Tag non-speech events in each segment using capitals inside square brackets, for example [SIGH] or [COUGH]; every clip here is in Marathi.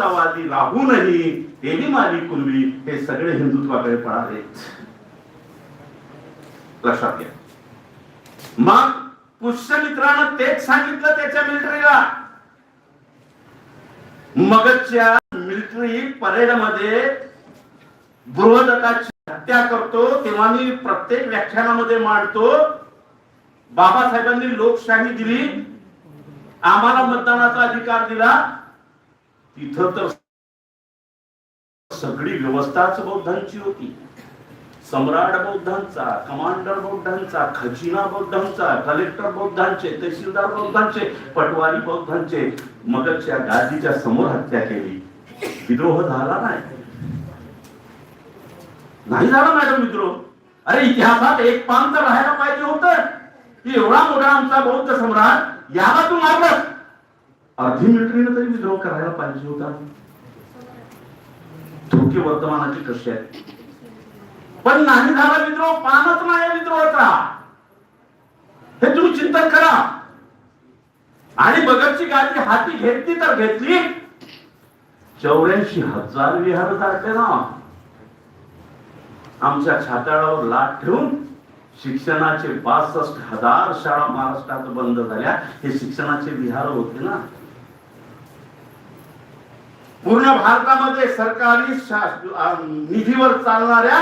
सामंतवादी राहूनही तेली माली कुलवी हे सगळे हिंदुत्वाकडे पळाले. लक्षात घ्या. मग पुष्यमित्रानं तेच सांगितलं त्याच्या मिलिटरीला मगच्या मिलिटरी परेडमध्ये बृहदत्ताची हत्या करतो तेव्हा मी प्रत्येक व्याख्यानामध्ये मांडतो बाबासाहेबांनी लोकशाही दिली आम्हाला मतदानाचा अधिकार दिला तिथं तर सगळी व्यवस्थाच बौद्धांची होती. सम्राट बौद्धांचा कमांडर बौद्धांचा खजिना बौद्धांचा कलेक्टर बौद्धांचे तहसीलदार बौद्धांचे पटवारी बौद्धांचे मगच्या गादीच्या समोर हत्या केली. विद्रोह झाला नाही. नाही झाला मॅडम विद्रोह. अरे इतिहासात एक पान तर राहायला पाहिजे होत. एवढा मोठा आमचा बौद्ध सम्राट याला तू मारलं अर्धी मिलिटरीनं तरी विद्रोह करायला पाहिजे होता. धोके वर्तमानाची कशी आहेत? पण नाही झाला विद्रोह पानच नाही विद्रोहाचा. हे तुम्ही चिंतन करा. आणि भगतची गाडी हाती घेतली तर घेतली. चौऱ्याऐंशी हजार विहार जाते ना. आमच्या छाताळावर लाट ठेवून शिक्षणाचे बासष्ट हजार शाळा महाराष्ट्रात बंद झाल्या. हे शिक्षणाचे विहार होते ना. पूर्ण भारतामध्ये सरकारी निधीवर चालणाऱ्या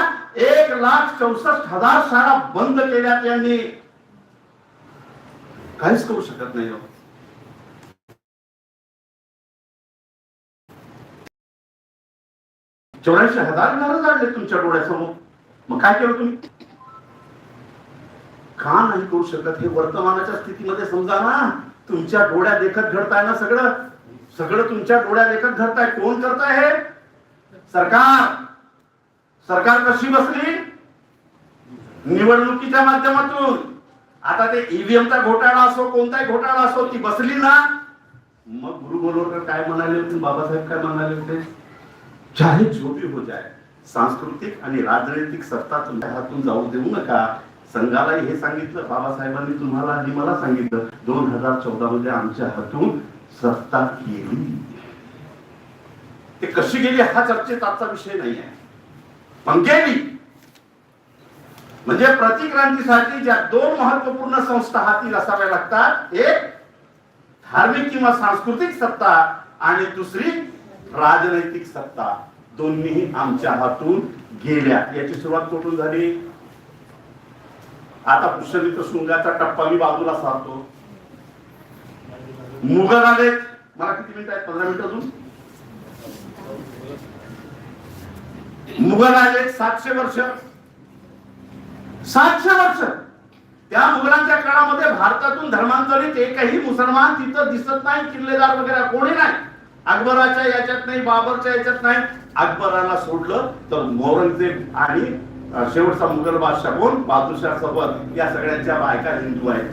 एक लाख चौसष्ट हजार शाळा बंद केल्या त्यांनी काहीच करू शकत नाही हो. चौऱ्याऐंशी हजार घरं जाडले तुमच्या डोळ्यासमोर. मग काय केलं तुम्ही? का नाही करू शकत हे वर्तमानाच्या स्थितीमध्ये समजा ना तुमच्या डोळ्या देखत घडताय ना सगळं. सगळं तुमच्या डोळ्यात एकच धरताय. कोण करताय हे? सरकार. सरकार कशी बसली? निवडणुकीच्या माध्यमातून. आता ते ईव्हीएमचा घोटाळा असो कोणताही घोटाळा असो ती बसली ना. मग गुरु गोलवरकर काय म्हणाले? होते बाबासाहेब काय म्हणाले होते? चाहे जो भी हो जाय सांस्कृतिक आणि राजनैतिक सत्ता तुमच्या हातून जाऊ देऊ नका. संघालाही हे सांगितलं बाबासाहेबांनी तुम्हाला आणि मला सांगितलं. दोन हजार चौदा मध्ये आमच्या हातून सत्ता गेली. ते कशी गेली हा चर्चेत आजचा विषय नाही आहे पण गेली. म्हणजे प्रतिक्रांतीसाठी ज्या दोन महत्त्वपूर्ण संस्था हाती असाव्या लागतात एक धार्मिक किंवा सांस्कृतिक सत्ता आणि दुसरी राजनैतिक सत्ता. दोन्ही आमच्या हातून गेल्या. याची सुरुवात कुठून झाली? आता पुष्यमित्र शृंगाचा टप्पा मी बाजूला साधतो. मुघल आले मला किती मिनिट आहेत? पंधरा मिनिट अजून? मुघल आले सातशे वर्ष. सातशे वर्ष. त्या मुघलांच्या काळामध्ये भारतातून धर्मांतरित एकही मुसलमान तिथं दिसत नाही किल्लेदार वगैरे कोणी नाही. अकबराच्या याच्यात नाही बाबरच्या याच्यात नाही. अकबराला सोडलं तर औरंगजेब आणि शेवटचा मुघल बादशाह कोण? बहादूरशाह सोबत या सगळ्यांच्या बायका हिंदू आहेत.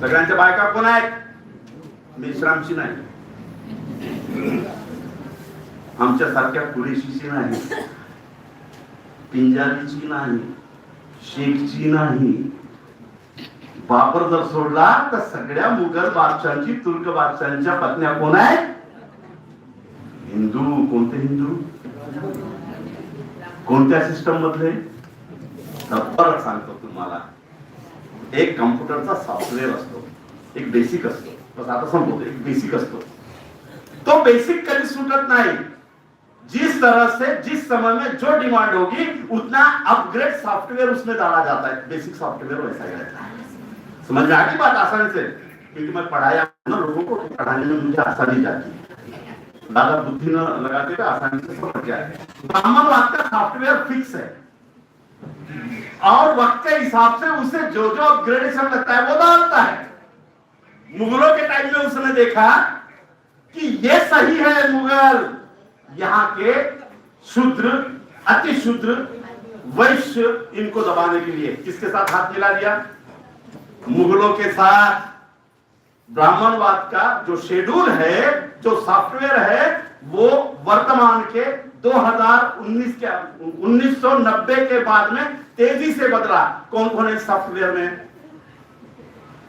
सगळ्यांच्या बायका कोण आहेत? मिश्रामशी नाही. आमच्या सारख्या कुरेशीची नाही. पिंजारीची नाही. शेखची नाही. बाबर जर सोडला तर सगळ्या मुघल बादशांची तुर्क बादशांच्या पत्न्या कोण आहेत? हिंदू. कोणते हिंदू? कोणत्या सिस्टम मधले? तर परत सांगतो तुम्हाला. एक कम्प्युटरचा सॉफ्टवेअर असतो एक बेसिक असतो. बस आता संपवतो एक बेसिक असतो. तो बेसिक कधी सुटत नाही. जिस तरह से जिस समय में जो डिमांड होगी उतना अपग्रेड सॉफ्टवेयर उसमें डाला जाता है. बेसिक सॉफ्टवेयर वैसा ही रहता है. समझ में आ गई बात आसानी से? क्योंकि मैं पढ़ाया ना लोगों को पढ़ाने में मुझे आसानी जाती है। दादा बुद्धि न लगाते हुए आसानी से समझ जाए ब्राह्मण वाद का सॉफ्टवेयर फिक्स है। और वक्त के हिसाब से उसे जो जो अपग्रेडेशन लगता है वो डालता है। मुगलों के टाइम में उसने देखा कि ये सही है मुगल। यहाँ के शूद्र अति शूद्र वैश्य इनको दबाने के लिए किसके साथ हाथ मिला दिया? मुगलों के साथ। ब्राह्मणवाद का जो शेड्यूल है, जो सॉफ्टवेयर है, वो वर्तमान के 2019 के 1990 के बाद में तेज़ी से बदला। कौन कौन है सॉफ्टवेयर में?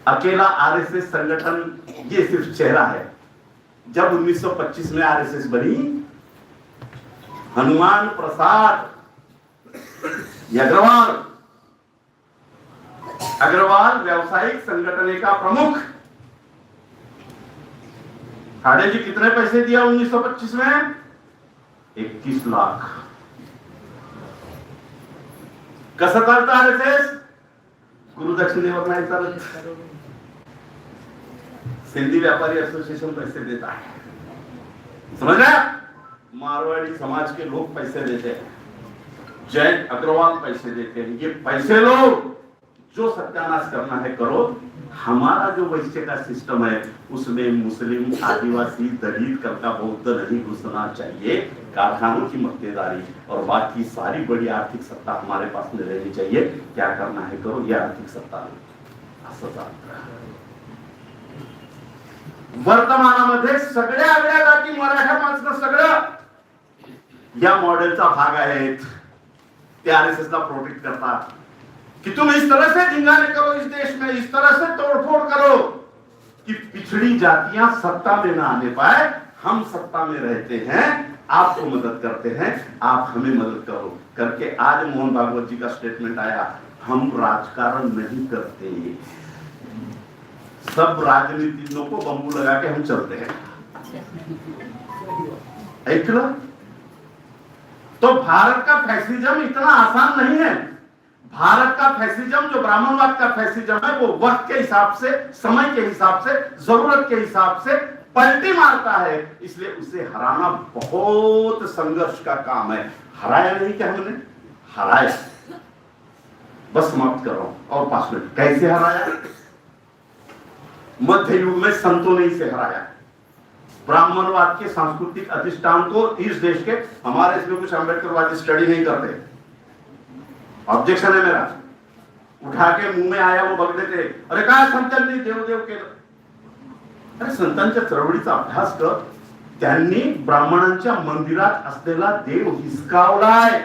अकेला आरएसएस संगठन, ये सिर्फ़ चेहरा है। जब 1925 में आरएसएस बनी, हनुमान प्रसाद, अग्रवाल अग्रवाल व्यावसायिक संगठने का प्रमुख खाड़े जी कितने पैसे दिया 1925 में? 21 लाख। कसं चालतं आरएसएस गुरुदक्षिणेवर नाही सिंधी व्यापारी एसोसिएशन पैसे देत आहे समझा मारवाड़ी समाज के लोग पैसे देते हैं। जैन अग्रवाल पैसे देते हैं। ये पैसे लो। जो सत्यानाश करना है करो। हमारा जो वैश्य का सिस्टम है उसमें मुस्लिम आदिवासी दलित करता बौद्ध नहीं घुसना चाहिए कारखानों की मक्तेदारी और बाकी सारी बड़ी आर्थिक सत्ता हमारे पास में रहनी चाहिए। क्या करना है करो ये आर्थिक सत्ता असं वर्तमानामध्ये सगळ्या आगळ्या जाती मराठा माणसं सगळं या मॉडेलचा भाग आहेत. ते आरएसएस ला प्रोटेक्ट करतात. कि तुम इस तरह से धिंगाने करो इस देश में, इस तरह से तोड़फोड़ करो कि पिछड़ी जातियाँ सत्ता में ना आने पाए। हम सत्ता में रहते हैं, आपको मदद करते हैं, आप हमें मदद करो। करके आज मोहन भागवत जी का स्टेटमेंट आया, हम राजकारण नहीं करते। सब राजनीतिज्ञों को बंबू लगा के हम चलते हैं। तो भारत का फैसिज्म इतना आसान नहीं है। भारत का फैसिज्म, जो ब्राह्मणवाद का फैसिज्म है, वो वक्त के हिसाब से, समय के हिसाब से, ज़रूरत के हिसाब से पलटी मारता है। इसलिए उसे हराना बहुत संघर्ष का काम है। हराया नहीं क्या हमने? हराया। बस समाप्त कर रहा हूँ। और पाँच मिनट। कैसे हराया? मध्य युग में संतों ने इसे हराया। ब्राह्मणवाद के सांस्कृतिक अधिष्ठान को इस देश के, हमारे इसमें कुछ अम्बेडकरवादी स्टडी नहीं करते। ऑब्जेक्शन है मेरा। उठा के मुंह में आया वो बघले देते अरे काय संतांनी देवदेव केलं अरे संतांच्या चळवळीचा अभ्यास कर त्यांनी ब्राह्मणांच्या मंदिरात असलेला देव हिसकावलाय.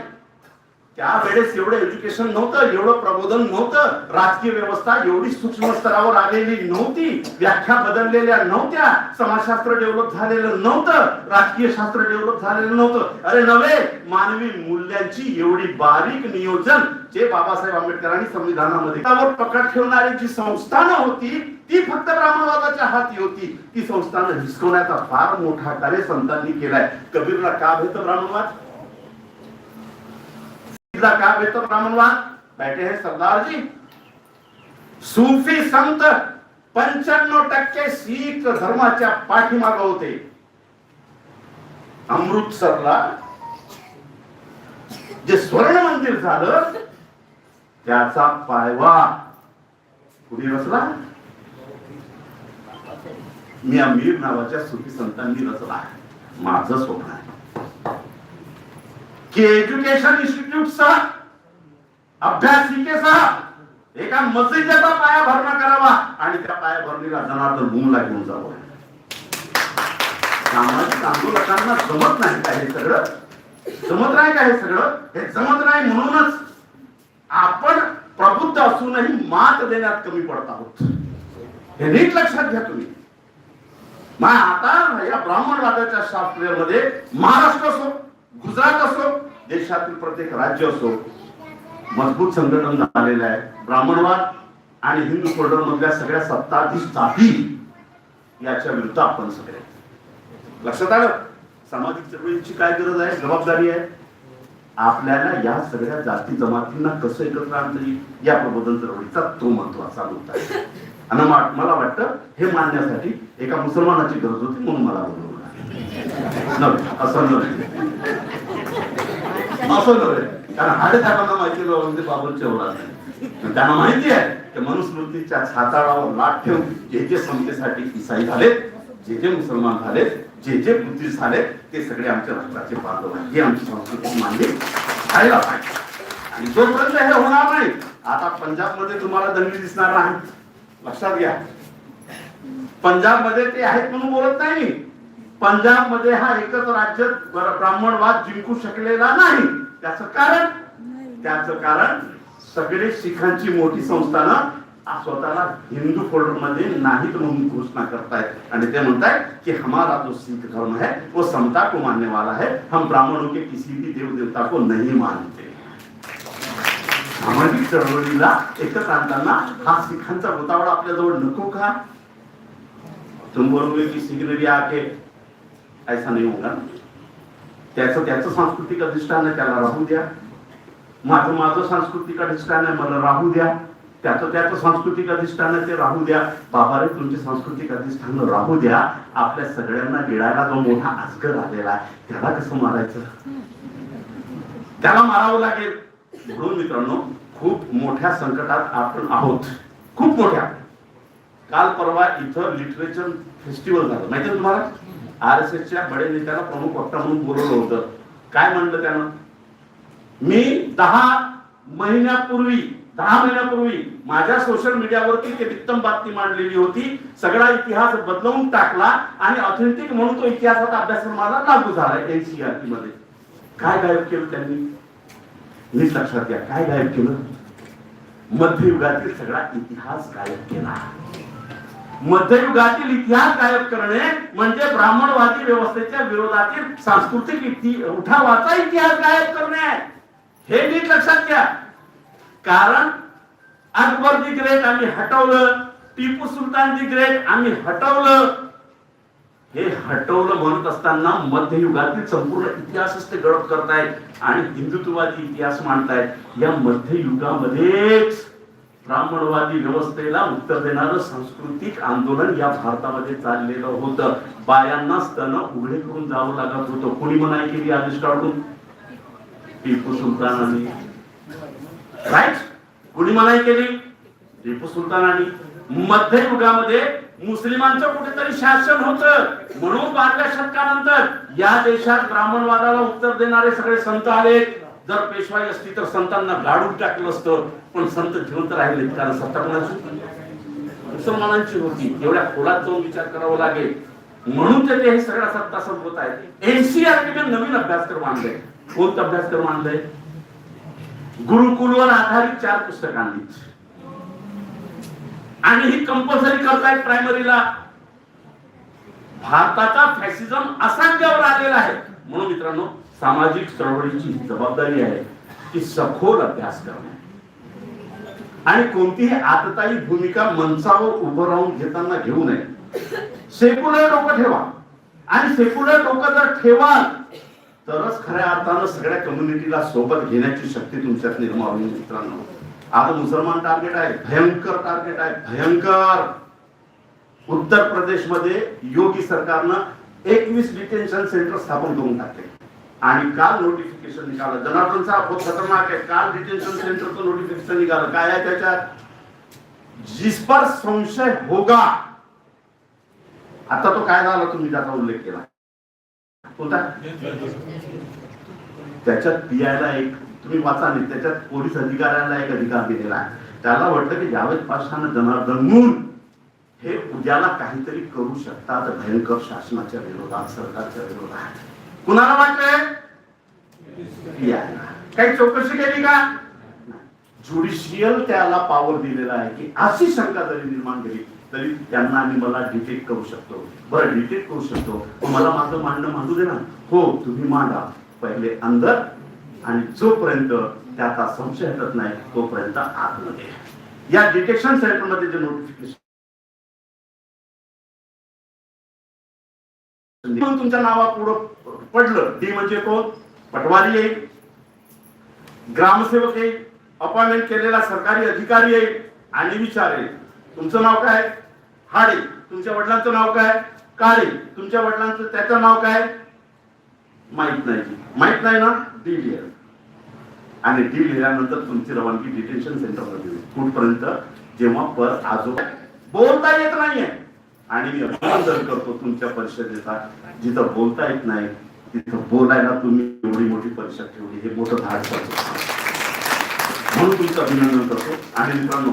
त्यावेळेस एवढं एज्युकेशन नव्हतं एवढं प्रबोधन नव्हतं. राजकीय व्यवस्था एवढी सूक्ष्म स्तरावर आलेली नव्हती. व्याख्या बदललेल्या नव्हत्या. समाजशास्त्र डेव्हलप झालेलं नव्हतं. राजकीय शास्त्र डेव्हलप झालेलं नव्हतं. अरे नव्हे मानवी मूल्यांची एवढी बारीक नियोजन जे बाबासाहेब आंबेडकरांनी संविधानामध्ये त्यावर पकड ठेवणारी जी संस्थानं होती ती फक्त ब्राह्मणवादाच्या हाती होती. ती संस्थानं हिसकवण्याचा फार मोठा कार्य संतांनी केलाय. कबीरला का भेट ब्राह्मणवाद? का क्या बेहतर ब्राह्मणवाद बैठे हैं सरदार जी। सूफी संत पंच्याण्णव टक्के शीख धर्माच्या पाठीमाग होते. अमृतसरला जे स्वर्ण मंदिर झालं त्याचा पायवा कुणी रचला मी अमीर नावाच्या सुखी संतांनी रचला आहे माझं स्वप्न आहे. की एज्युकेशन इन्स्टिट्यूटचा अभ्यासिकेसह एका मस्जिदचा पाया भरणा करावा आणि त्या पाया भरणीला जनार्दन भूमला घेऊन जावं. सामाजिक आंदोलकांना जमत नाही का हे सगळं? जमत नाही का हे सगळं? हे जमत नाही म्हणूनच आपण प्रबुद्ध असूनही मात देण्यात कमी पडत आहोत. हे नीट लक्षात घ्या तुम्ही. मग आता या ब्राह्मणवादाच्या शास्त्रीयमध्ये महाराष्ट्र असो गुजरात असो देशातील प्रत्येक राज्य असो मजबूत संघटन झालेलं आहे. ब्राह्मणवाद आणि हिंदू फोल्डर मधल्या सगळ्या सत्ताधीश जाती याच्या विरुद्ध आपण सगळे. लक्षात आलं? सामाजिक चळवळीची काय गरज आहे? जबाबदारी आहे? आपल्याला या सगळ्या जाती जमातींना कसं एकत्र आणता येईल? या प्रबोधन चळवळीचा तो महत्त्वाचा मुद्दा आहे. आणि मला वाटतं हे मानण्यासाठी एका मुसलमानाची गरज होती म्हणून मला बोलवलं असं नव्हे असं नव्हे कारण हाडे साहेबांना माहिती म्हणजे बाबूल होणार नाही त्यांना माहिती आहे की मनुस्मृतीच्या छाताळावर लाट ठेवून जे जे समतेसाठी ईसाई झाले जे जे मुसलमान झाले जे जे बुद्धिस्ट झाले ते सगळे आमच्या राष्ट्राचे बांधव आहेत हे आमची संस्कृती मानली व्हायला पाहिजे आणि जोपर्यंत हे होणार नाही आता पंजाबमध्ये तुम्हाला दंगली दिसणार नाही लक्षात घ्या पंजाबमध्ये ते आहेत म्हणून बोलत नाही पंजाबमध्ये हा एकच राज्य बर- ब्राह्मणवाद जिंकू शकलेला नाही. त्याचं कारण? त्याचं कारण सगळे शिखांची मोठी संस्थानं स्वतःला हिंदू फोल्डरमध्ये नाहीत म्हणून घोषणा करतायत. आणि ते म्हणतायत की हमारा जो सिख धर्म है वो समता को मानने वाला है. हम ब्राह्मणों के किसी भी देव देवता को नहीं मानते. सामाजिक चळवळीला एकत्र आणताना हा सिखांचा गोतावळा आपल्याजवळ नको का? तुम बोलोगे की सिख आके ऐसा नहीं होगा। त्याचं त्याचं सांस्कृतिक अधिष्ठान आहे त्याला राहू द्या माझं माझं सांस्कृतिक अधिष्ठान आहे मला राहू द्या त्याचं त्याचं सांस्कृतिक अधिष्ठान आहे ते राहू द्या बाबा रे तुमचे सांस्कृतिक अधिष्ठान राहू द्या आपल्या सगळ्यांना गिळायला जो मोठा आजगर आलेला आहे त्याला कसं मारायचं? त्याला मारावं लागेल. म्हणून मित्रांनो खूप मोठ्या संकटात आपण आहोत. खूप मोठ्या. काल परवा इथं लिटरेचर फेस्टिवल झालं. माहिती तुम्हाला? आर एस एसच्या बडे नेत्याला प्रमुख वक्ता म्हणून बोलवलं होतं. काय म्हणलं त्यानं? मी दहा महिन्यापूर्वी दहा महिन्यापूर्वी माझ्या सोशल मीडियावरती ते उत्तम बातमी मांडलेली होती. सगळा इतिहास बदलवून टाकला आणि ऑथेंटिक म्हणून तो इतिहासाचा अभ्यासक्रमाला लागू झाला एनसीआरटी मध्ये. काय गायब केलं त्यांनी? नीट लक्षात घ्या काय गायब केलं? मध्ययुगातील सगळा इतिहास गायब केला. मध्ययुगातील इतिहास गायब करणे म्हणजे ब्राह्मणवादी व्यवस्थेच्या विरोधातील सांस्कृतिक उठावाचा इतिहास गायब करणे. आहे हे नीट लक्षात घ्या. कारण अकबर दी ग्रेट आम्ही हटवलं टिपू सुलतान दी ग्रेट आम्ही हटवलं. हे हटवलं म्हणत असताना मध्ययुगातील संपूर्ण इतिहासच ते गडप करतायत आणि हिंदुत्ववादी इतिहास मांडतायत. या मध्ययुगामध्येच ब्राह्मणवादी व्यवस्थेला उत्तर देणारं सांस्कृतिक आंदोलन या भारतामध्ये चाललेलं होतं. बायांना स्तन उघडे करून जावं लागत होतं. कोणी मनाई केली आदेश काढून टिपू सुलतानाने. राईट कुणी मनाई केली? टिपू सुलतानाने. मध्ययुगामध्ये मुस्लिमांचं कुठेतरी शासन होतं. म्हणून बारव्या शतकानंतर या देशात ब्राह्मणवादाला उत्तर देणारे सगळे संत आले जर पेशवाई असती तर संतांना गाडून टाकलं असतं पण संत जिवंत राहिले कारण सत्ता कोणाची मुसलमानांची होती. एवढ्या खोलात जाऊन विचार करावा लागेल. म्हणून ते हे सगळ्या सत्ता संपवत आहेत. एनसीआरटीने नवीन अभ्यासक्रम आणलाय. कोणता अभ्यासक्रम आणलाय? गुरुकुलवर आधारित चार पुस्तकांनी आणि ही कंपल्सरी करतायत प्रायमरीला भारताचा फॅसिझम असाध्यावर आलेला आहे. म्हणून मित्रांनो सामाजिक चळवळीची जबाबदारी आहे की सखोल अभ्यास करणे. आणि कोणतीही आतताई भूमिका मंचावर उभं राहून घेताना घेऊ नये. सेक्युलर डोकं ठेवा. आणि सेक्युलर डोकं जर ठेवाल तरच खऱ्या अर्थानं सगळ्या कम्युनिटीला सोबत घेण्याची शक्ती तुमच्यात निर्माण होईल मित्रांनो. आता मुसलमान टार्गेट आहे भयंकर टार्गेट आहे भयंकर. उत्तर प्रदेशमध्ये योगी सरकारनं एकवीस डिटेन्शन सेंटर स्थापन करून टाकले. आणि काल नोटिफिकेशन निघालं. जनार्दन साहेब बहुत खतरनाक आहे. काल डिटेन्शन सेंटरचं नोटिफिकेशन निघालं. काय आहे त्याच्यात? जिस पर संशय होगा. आता तो काय झाला तुम्ही त्याचा उल्लेख केला? कोणता? त्याच्यात पीआयला एक तुम्ही वाचा नाही. त्याच्यात पोलीस अधिकाऱ्याला एक अधिकार दिलेला आहे. त्याला वाटतं की जावेद पाशानं जनार्दन म्हणून हे उद्याला काहीतरी करू शकतात. भयंकर शासनाच्या विरोधात सरकारच्या विरोधात. कुणाला वाटलंय काही चौकशी केली का? ज्युडिशियल त्याला पॉवर दिलेला आहे की अशी शंका जरी निर्माण केली तरी त्यांना आम्ही मला डिटेक्ट करू शकतो. बरं डिटेक्ट करू शकतो. मला माझं मांडणं मांडू दे ना. हो तुम्ही मांडा. पहिले अंदर आणि जोपर्यंत त्याचा संशय हटत नाही तोपर्यंत आतमध्ये. या डिटेक्शन सेंटरमध्ये जे नोटिफिकेशन तुमच्या नावापुढं पडलं डी म्हणजे कोण पटवारी येईल ग्रामसेवक येईल अपॉइंटमेंट केलेला सरकारी अधिकारी येईल आणि विचारेल तुमचं नाव काय? हाडे. तुमच्या वडिलांचं नाव काय? काळे. तुमच्या वडिलांचं त्याचं नाव काय? माहीत नाही. माहीत नाही ना? डी लिहा आणि डी लिहिल्यानंतर तुमची रवानगी डिटेन्शन सेंटरमध्ये होईल. कुठपर्यंत? जेव्हा पर आजोबा बोलता येत नाहीये. आणि मी अभिनंदन करतो तुमच्या परिषदेचा जिथं बोलता येत नाही. तिथं बोलायला तुम्ही एवढी मोठी परिषद ठेवली हे मोठं धाड करतो म्हणून तुमचं अभिनंदन करतो. आणि मित्रांनो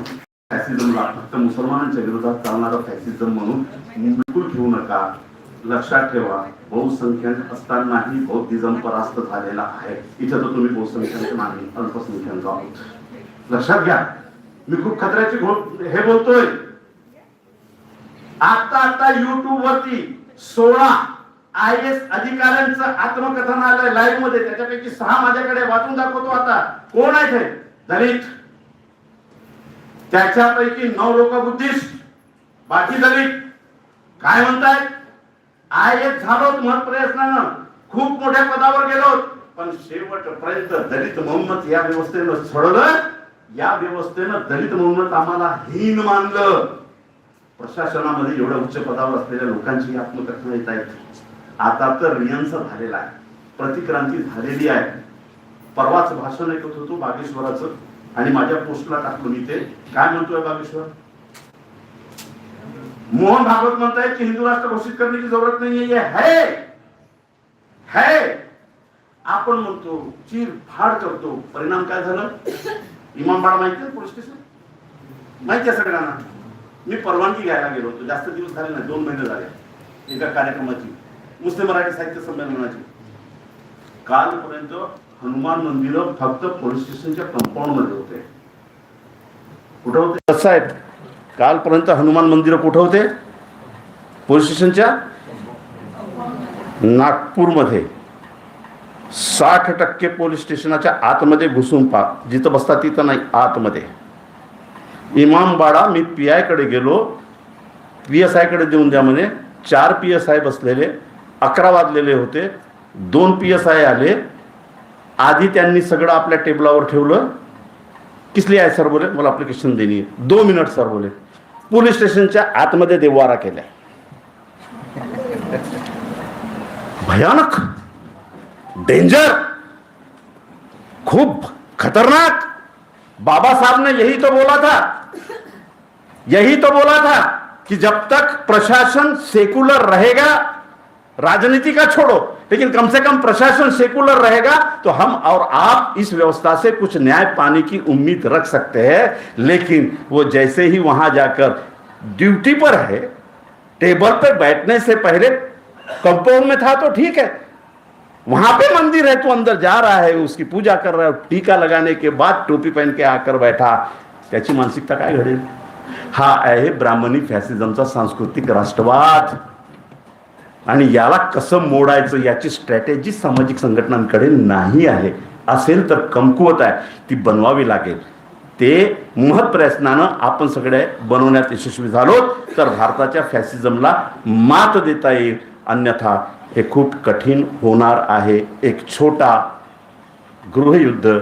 फॅसिझमला फक्त मुसलमानांच्या विरोधात चालणारा फॅसिझम म्हणून बिलकुल घेऊ नका. लक्षात ठेवा बहुसंख्याक असतानाही बौद्धिझम परास्त झालेला आहे. इथं तर तुम्ही बहुसंख्याक नाही अल्पसंख्याक आहोत. लक्षात घ्या. मी खूप खतऱ्याची घो- हे बोलतोय. आता आता युट्यूब वरती सोळा आय एस अधिकाऱ्यांचं आत्मकथन आलंय लाईव्हमध्ये त्याच्यापैकी सहा माझ्याकडे वाचून दाखवतो आता. कोण आहे ते दलित. त्याच्यापैकी नऊ लोक बुद्धिस्ट. बाकी दलित. काय म्हणताय? आय एस झालो मत प्रयत्नानं. खूप मोठ्या पदावर गेलो. पण शेवटपर्यंत दलित मोहम्मद या व्यवस्थेनं सोडलं. या व्यवस्थेनं दलित मोहम्मद आम्हाला हीन मानलं. प्रशासनामध्ये एवढ्या उच्च पदावर असलेल्या लोकांची आत्मकथन येत आहेत. आता तर रियन्स झालेला आहे. प्रतिक्रांती झालेली आहे. परवाच भाषण ऐकत होतो बागेश्वराचं आणि माझ्या पोस्टला टाकलो मी ते काय म्हणतोय बागेश्वर? मोहन भागवत म्हणताय की हिंदू राष्ट्र घोषित करण्याची जरूरत नाही है है. आपण म्हणतो चीर फाड करतो. परिणाम काय झालं? इमामबाडा माहिती आहे पोलीस स्टेशन? माहिती आहे सगळ्यांना? मी परवानगी घ्यायला गेलो होतो. जास्त दिवस झाले नाही दोन महिने झाले. एका कार्यक्रमाची. मुस्लिम मराठी साहित्य संमेलनाची कालपर्यंत हनुमान मंदिर फक्त पोलीस स्टेशनच्या कंपाऊंडमध्ये होते. कुठं होते? साहेब आहे कालपर्यंत हनुमान मंदिर कुठं होते? पोलीस स्टेशनच्या नागपूरमध्ये. साठ टक्के पोलीस स्टेशनाच्या आतमध्ये घुसून पा जिथं बसतात तिथं नाही आतमध्ये. इमामबाडा मी पी आयकडे गेलो पी एस आयकडे देऊन द्या म्हणे चार पी एस आय बसलेले अकरा वाजलेले होते. दोन पी एस आय आले. आधी त्यांनी सगळं आपल्या टेबलावर ठेवलं. किसली आहे सर बोले? मला अप्लिकेशन देणी. दोन दो मिनिट सर बोले. पोलीस स्टेशनच्या आतमध्ये देवारा केल्या. भयानक. डेंजर खूप खतरनाक. बाबा साहब ने यही तो बोला था. यही तो बोला था कि जब तक प्रशासन सेकुलर रहेगा राजनीति का छोड़ो, लेकिन कम से कम प्रशासन सेकुलर रहेगा तो हम और आप इस व्यवस्था से कुछ न्याय पाने की उम्मीद रख सकते हैं। लेकिन वो जैसे ही वहाँ जाकर ड्यूटी पर है टेबल पर बैठने से पहले कंपाउंड में था तो ठीक है। वहाँ पे मंदिर है तो अंदर जा रहा है, उसकी पूजा कर रहा है, टीका लगाने के बाद टोपी पहन के आकर बैठा। त्याची मानसिकता काय घडेल हा आहे ब्राह्मणी फॅसिझमचा सांस्कृतिक राष्ट्रवाद। आणि याला कसं मोडायचं याची स्ट्रॅटेजी सामाजिक संघटनांकडे नाही आहे. असेल तर कमकुवत आहे. ती बनवावी लागेल. ते महत् प्रयत्नानं आपण सगळे बनवण्यात यशस्वी झालो तर भारताच्या फॅसिझमला मात देता येईल. अन्यथा हे खूप कठीण होणार आहे. एक छोटा गृहयुद्ध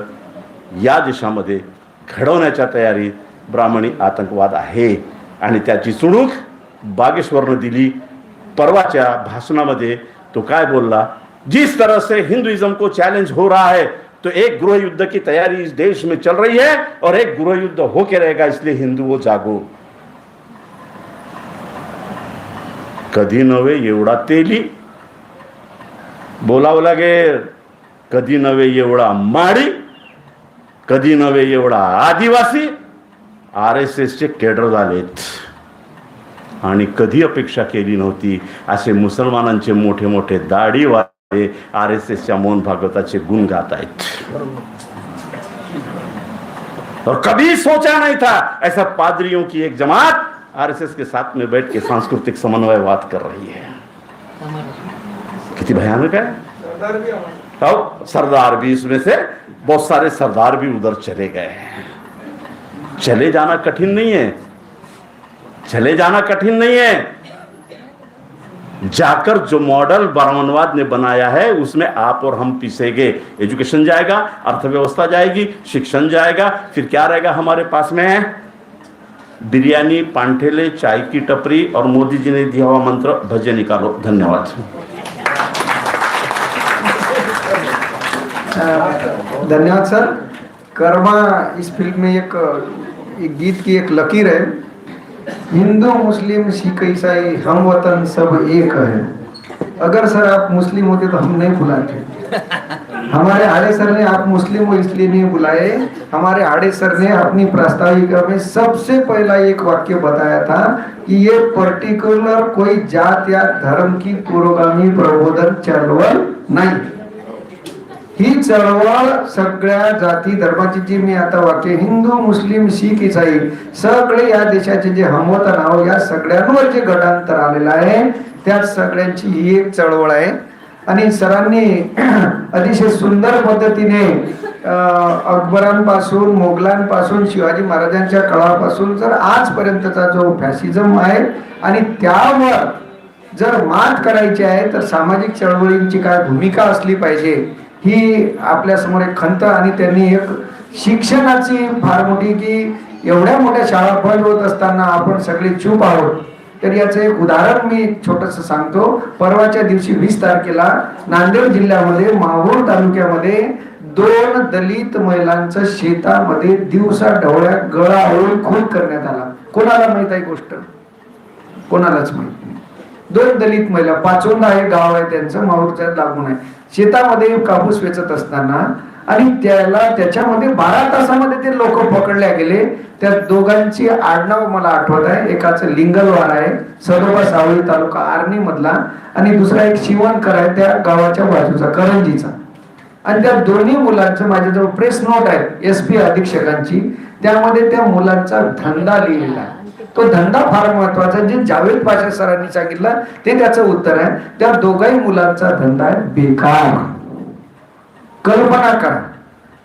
या देशामध्ये घडवण्याच्या तयारीत ब्राह्मणी आतंकवाद आहे. आणि त्याची चुणूक बागेश्वरनं दिली. परवाच्या भाषणामध्ये तो काय बोलला? जिस तरह से हिंदुइज्म को चैलेंज हो रहा है तो एक गृह युद्ध की तैयारी इस देश में चल रही है और एक गृह युद्ध होके रहेगा इसलिए हिंदुओं जागो। कधी नव्हे एवढा तेली। बोलावं लागेल कधी नव्हे एवढा माडी कधी नव्हे एवढा आदिवासी। आर एस एसचे केडर झालेत आणि कधी अपेक्षा केली नव्हती. असे मुसलमानांचे मोठे मोठे दाढीवाले आर एस एसच्या मोहन भागवताचे गुण गात आहेत. और कभी सोचा नहीं था, ऐसा पादरियों की एक जमात आरएसएस के साथ में बैठ के सांस्कृतिक समन्वयवाद कर रही है। कितनी भयानक है। अब सरदार भी इसमें से, बहुत सारे सरदार भी उधर चले गए हैं। चले जाना कठिन नहीं है। चले जाना कठिन नहीं है। जाकर जो मॉडल ब्राह्मणवाद ने बनाया है, उसमें आप और हम पीसेंगे। एजुकेशन जाएगा, अर्थव्यवस्था जाएगी, शिक्षण जाएगा, फिर क्या रहेगा हमारे पास में? बिरयानी पांठेले चाय की टपरी और मोदी जी ने दिया हुआ मंत्र भजन निकालो। धन्यवाद। धन्यवाद, सर। कर्मा इस फ़िल्म में एक एक गीत की एक लकीर है। हिंदू, मुस्लिम, सिख, ईसाई, हम वतन सब एक है। अगर सर आप मुस्लिम होते तो हम नहीं बुलाते। हमारे आड़े सर ने आप मुस्लिम हो इसलिए नहीं बुलाए। हमारे आड़े सर ने अपनी प्रास्ताविका में सबसे पहला एक वाक्य बताया था कि ये पर्टिकुलर कोई जात या धर्म की पुरोगामी प्रबोधन चळवळ नाही। ही चळवळ सगळ्या जाती धर्माची जी मी आता वाक्य हिंदू मुस्लिम शीख इसाई सगळे या देशाचे जे हमवत नाव या सगळ्यांवर जे गटांतर आलेलं आहे त्या सगळ्यांची ही एक चळवळ आहे. आणि सरांनी [CLEARS THROAT] अतिशय सुंदर पद्धतीने अकबरांपासून मोगलांपासून शिवाजी महाराजांच्या काळापासून जर आजपर्यंतचा जो फॅसिझम आहे आणि त्यावर जर मात करायची आहे तर सामाजिक चळवळींची काय भूमिका असली पाहिजे? ही आपल्यासमोर एक खंत आणि त्यांनी एक शिक्षणाची फार मोठी की एवढ्या मोठ्या शाळा बंद होत असताना आपण सगळे चूप आहोत. तर याचं एक उदाहरण मी छोटस सांगतो. परवाच्या दिवशी वीस तारखेला नांदेड जिल्ह्यामध्ये माहूर तालुक्यामध्ये दोन दलित महिलांचं शेतामध्ये दिवसा ढवळ्या गळा आवळून खून करण्यात आला. कोणाला माहीत आहे गोष्ट? कोणालाच माहीत नाही. दोन दलित महिला पाचोंदा हे गाव आहे त्यांचं माहूरच्या लागून आहे. शेतामध्ये कापूस वेचत असताना आणि त्याला त्याच्यामध्ये बारा तासामध्ये ते लोक पकडल्या गेले. त्या दोघांची आडनाव मला आठवत आहे. एकाचं लिंगलवार आहे सरोबा सावळी तालुका आर्णी मधला आणि दुसरा एक शिवणकर आहे त्या गावाच्या बाजूचा करंजीचा. आणि त्या दोन्ही मुलांचं माझ्याजवळ प्रेस नोट आहे एस पी अधीक्षकांची. त्यामध्ये त्या मुलांचा धंदा लिहिलेला आहे. तो धंदा फार महत्त्वाचा जे जावेद पाशा सरांनी सांगितलं ते त्याचं उत्तर आहे. त्या दोघाही मुलांचा धंदा आहे बेकार. कल्पना करा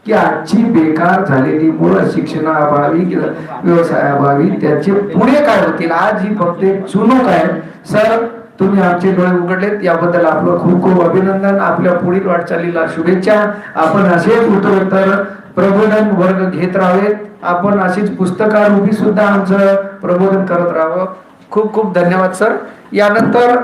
की आजची बेकार झालेली मुलं शिक्षणाअभावी किंवा व्यवसायाअभावी त्याचे पुढे काय होतील? आज ही फक्त चुनूक आहे. सर तुम्ही आमचे डोळे उघडलेत. याबद्दल आपलं खूप खूप अभिनंदन. आपल्या पुढील वाटचालीला शुभेच्छा. आपण असेच उत्तरोत्तर प्रबोधन वर्ग घेत राहावेत. आपण अशीच पुस्तकारूपी सुद्धा आमचं प्रबोधन करत राहावं. खूप खूप धन्यवाद सर. यानंतर